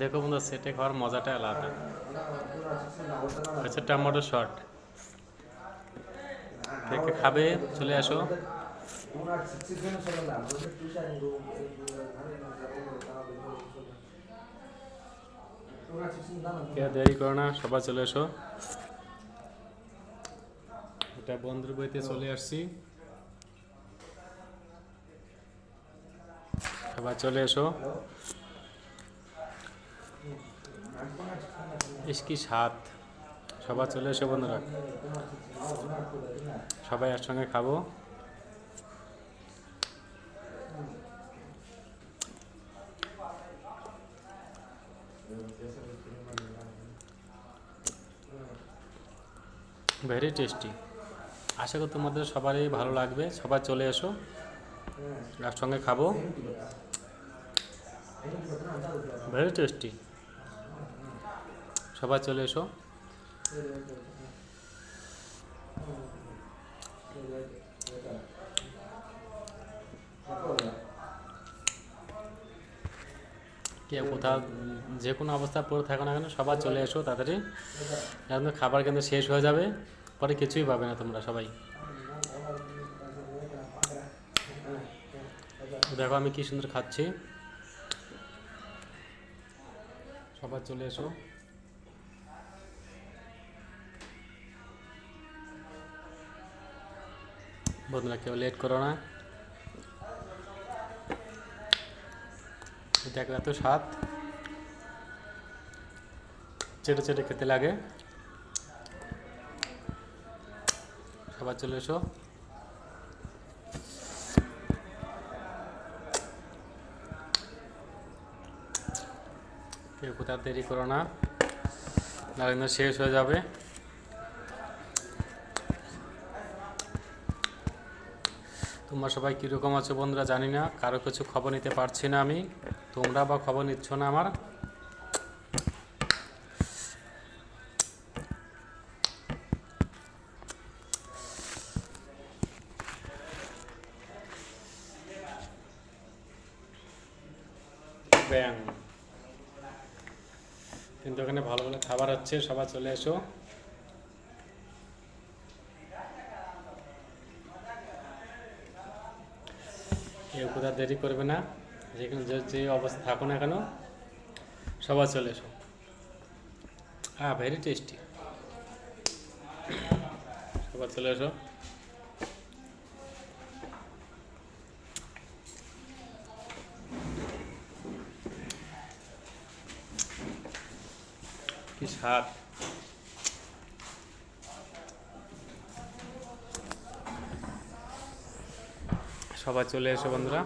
দেখো বন্ধু সেটে খাওয়ার মজাটা আলাদা। আচ্ছা টমেটো কে কে খাবে? চলে আসো। দেরি করো না, সবাই চলে এসো এটা বন্ধুর বইতে চলে আসছি। সবাই চলে এসো ইস কি স্বাদ। সবাই চলে এসো বন্ধুরা। সবাই একসঙ্গে খাব। ভেরি টেস্টি আশা করি তোমাদের সবারই ভালো লাগবে। সবাই চলে এসো। একসঙ্গে খাব। ভেরি টেস্টি সবাই চলে এসো। কে কোথাও যে কোনো অবস্থা পড়ে থাকো না কেন, সবাই চলে এসো তাড়াতাড়ি। খাবার কিন্তু শেষ হয়ে যাবে, পরে কিছুই পাবে না তোমরা সবাই। দেখো আমি কি সুন্দর খাচ্ছি। সবাই চলে এসো। বন্ধুরা কেউ লেট করো না। দেখো এত স্বাদ। চেটে চেটে খেতে লাগে। সবাই চলে এসো। কেউ কোথাও দেরি করো না। কিন্তু শেষ হয়ে যাবে। তোমরা সবাই কীরকম আছো বন্ধুরা জানি না, কারও কিছু খবর নিতে পারছি না আমি। তোমরা বা খবর নিচ্ছ না আমার? ব্যাং। কিন্তু ওখানে ভালো ভালো খাবার হচ্ছে, সবাই চলে এসো। কেউ কোথাও দেরি করবে না। যেখানে যে অবস্থা থাকো না কেন, সবাই চলে এসো। হ্যাঁ ভেরি টেস্টি সবাই চলে এসো। কি স্বাদ। সবাই চলে এসো বন্ধুরা।